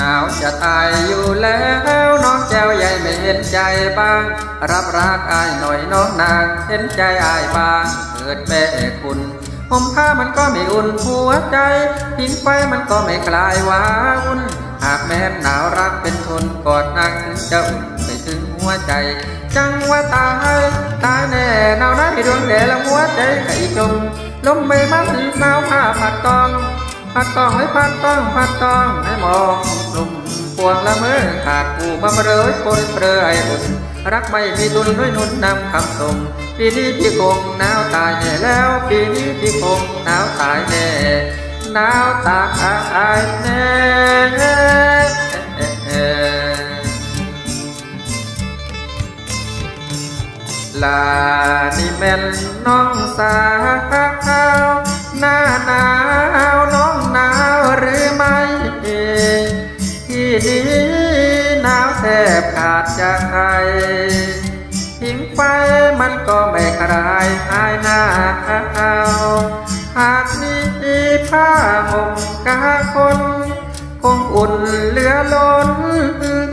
นาวจะตายอยู่แล้วน้องแจ้วใหญ่ไม่เห็นใจบ้าง รับรักอายหน่อยน้องนางเห็นใจอายบ้างเกิดแม่คุณห่มผ้ามันก็ไม่อุ่นหัวใจพิงไฟมันก็ไม่คลายว้าวุ่นหากแม้นหนาวรักเป็นทนกอดนางถึงจะอุ่นไปถึงหัวใจ จังว่าตายตายแน่หนาวได้ดวงแดละหัวใจไข่จมลมใบมันหนาวผ้าผัดตอง ผัดตองให้ผัดต้องผัดต้องให้มองกลุ่มพวงละเมอขาดผู้บำเรยคนเปรยอุ่นรักไม่มีตุนด้วยนุนนำคำส่งปีนี้พี่คงหนาวตายแน่แล้วปีนี้พี่คงหนาวตายแน่หนาวตายแน่ลานี่แม่นน้องสาว หน้าหนาวน้องหนาวหรือไม่ที่นี้หนาวแทบขาดใจทิ้งไฟมันก็ไม่คลายหายหนาวหากมีผ้าห่มกาคนคงอุ่นเหลือล้น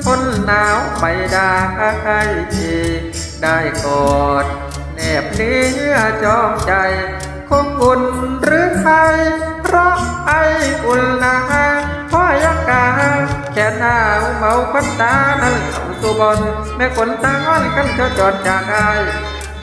ทนหนาวไปได้ได้กอดแนบเนื้อจอมใจคงอุ่น ใครเพราะไออุ่นนาพราะยากาแค่หนาวเมาควันตานั้นเข้าสู่บนแม่คนตาอ้อนกันเจ้าจอดจากกาย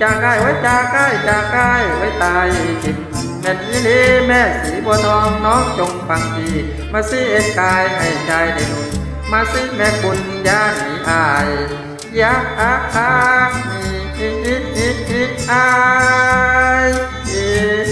จากกายไว้จากกายจากกายไว้ตายจิตแม่นอีลีแม่สีบัวทองน้องจงฟังดีมาสิเอ็นกายให้ใจได้หนุนมาสิแม่คุณยาหนีอายยาอาหนีอาย